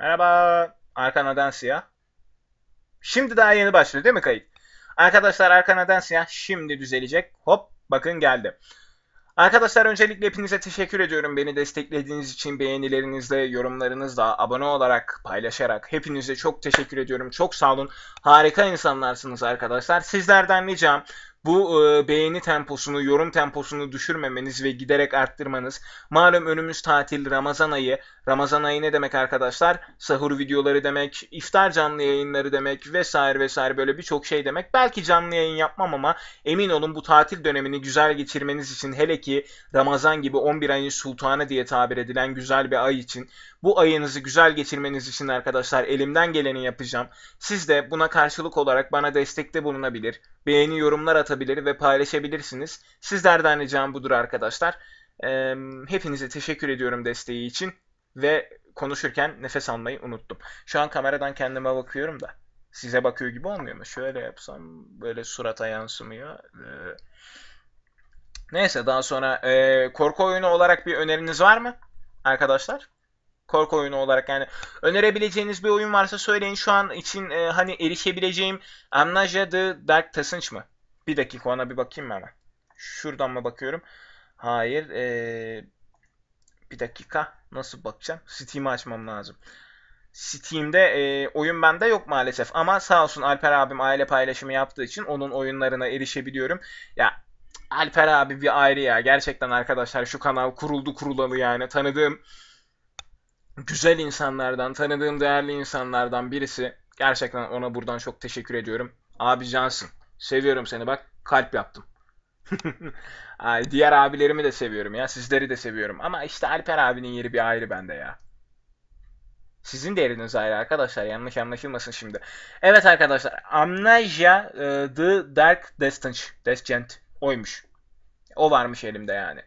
Merhaba. Arkanadan siyah. Şimdi daha yeni başlıyor değil mi kayıt? Arkadaşlar arkanadan siyah şimdi düzelecek. Hop bakın geldi. Arkadaşlar öncelikle hepinize teşekkür ediyorum. Beni desteklediğiniz için beğenilerinizle, yorumlarınızla, abone olarak, paylaşarak hepinize çok teşekkür ediyorum. Çok sağ olun. Harika insanlarsınız arkadaşlar. Sizlerden ricam bu e, beğeni temposunu, yorum temposunu düşürmemeniz ve giderek arttırmanız. Malum önümüz tatil, Ramazan ayı. Ramazan ayı ne demek arkadaşlar? Sahur videoları demek, iftar canlı yayınları demek vesaire vesaire böyle birçok şey demek. Belki canlı yayın yapmam ama emin olun bu tatil dönemini güzel geçirmeniz için hele ki Ramazan gibi 11 ayın sultanı diye tabir edilen güzel bir ay için bu ayınızı güzel geçirmeniz için arkadaşlar elimden geleni yapacağım. Siz de buna karşılık olarak bana destekte bulunabilir, beğeni yorumlar atabilir ve paylaşabilirsiniz. Sizlerden ricam budur arkadaşlar. Hepinize teşekkür ediyorum desteği için ve konuşurken nefes almayı unuttum. Şu an kameradan kendime bakıyorum da size bakıyor gibi olmuyor mu? Şöyle yapsam böyle surata yansımıyor. Ee, neyse daha sonra e, korku oyunu olarak bir öneriniz var mı arkadaşlar? Korku oyunu olarak yani önerebileceğiniz bir oyun varsa söyleyin. Şu an için e, hani erişebileceğim Amnesia The Dark Passage mı? Bir dakika ona bir bakayım hemen. Şuradan mı bakıyorum? Hayır. E, bir dakika. Nasıl bakacağım? Steam'i açmam lazım. Steam'de e, oyun bende yok maalesef. Ama sağ olsun Alper abim aile paylaşımı yaptığı için onun oyunlarına erişebiliyorum. Ya Alper abi bir ayrı ya. Gerçekten arkadaşlar şu kanal kuruldu kurulalı yani. Tanıdığım güzel insanlardan, tanıdığım değerli insanlardan birisi. Gerçekten ona buradan çok teşekkür ediyorum. Abi cansın. Seviyorum seni bak. Kalp yaptım. Diğer abilerimi de seviyorum ya. Sizleri de seviyorum. Ama işte Alper abinin yeri bir ayrı bende ya. Sizin de yeriniz ayrı arkadaşlar. Yanlış anlaşılmasın şimdi. Evet arkadaşlar. Amnesia e, The Dark Descent. Descent. Oymuş. O varmış elimde yani.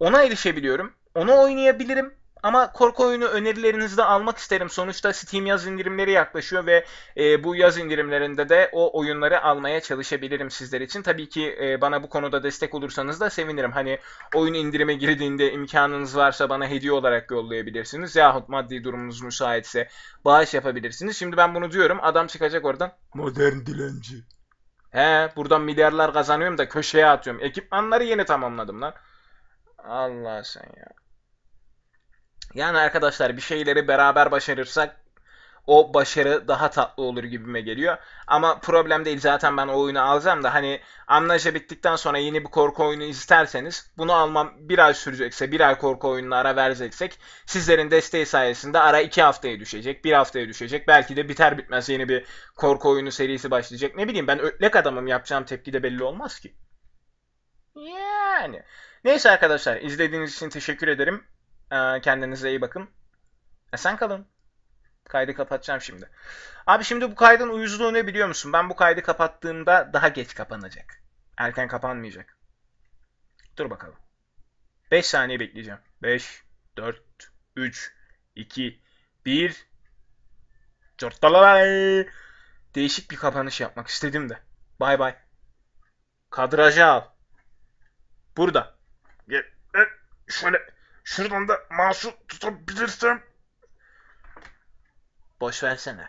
Ona erişebiliyorum. Onu oynayabilirim. Ama korku oyunu önerilerinizi de almak isterim. Sonuçta Steam yaz indirimleri yaklaşıyor ve e, bu yaz indirimlerinde de o oyunları almaya çalışabilirim sizler için. Tabii ki e, bana bu konuda destek olursanız da sevinirim. Hani oyun indirime girdiğinde imkanınız varsa bana hediye olarak yollayabilirsiniz. Yahut maddi durumunuz müsaitse bağış yapabilirsiniz. Şimdi ben bunu diyorum. Adam çıkacak oradan. Modern dilenci. He buradan milyarlar kazanıyorum da köşeye atıyorum. Ekipmanları yeni tamamladım lan. Allah sen ya. Yani arkadaşlar bir şeyleri beraber başarırsak o başarı daha tatlı olur gibime geliyor. Ama problem değil zaten ben o oyunu alacağım da hani Amnesia bittikten sonra yeni bir korku oyunu isterseniz bunu almam bir ay sürecekse bir ay korku oyununa ara vereceksek sizlerin desteği sayesinde ara iki haftaya düşecek bir haftaya düşecek belki de biter bitmez yeni bir korku oyunu serisi başlayacak ne bileyim ben ötlek adamım yapacağım tepki de belli olmaz ki. Yani. Neyse arkadaşlar izlediğiniz için teşekkür ederim. Ee, Kendinize iyi bakın. Esen kalın. Kaydı kapatacağım şimdi. Abi şimdi bu kaydın uyuzluğu ne biliyor musun? Ben bu kaydı kapattığımda daha geç kapanacak. Erken kapanmayacak. Dur bakalım. 5 saniye bekleyeceğim. 5, 4, 3, 2, 1. Çortalalay. Değişik bir kapanış yapmak istedim de. Bay bay. Kadrajı al. Burada. Şöyle. Şuradan da mouse'u tutabilirsem. Boş versene.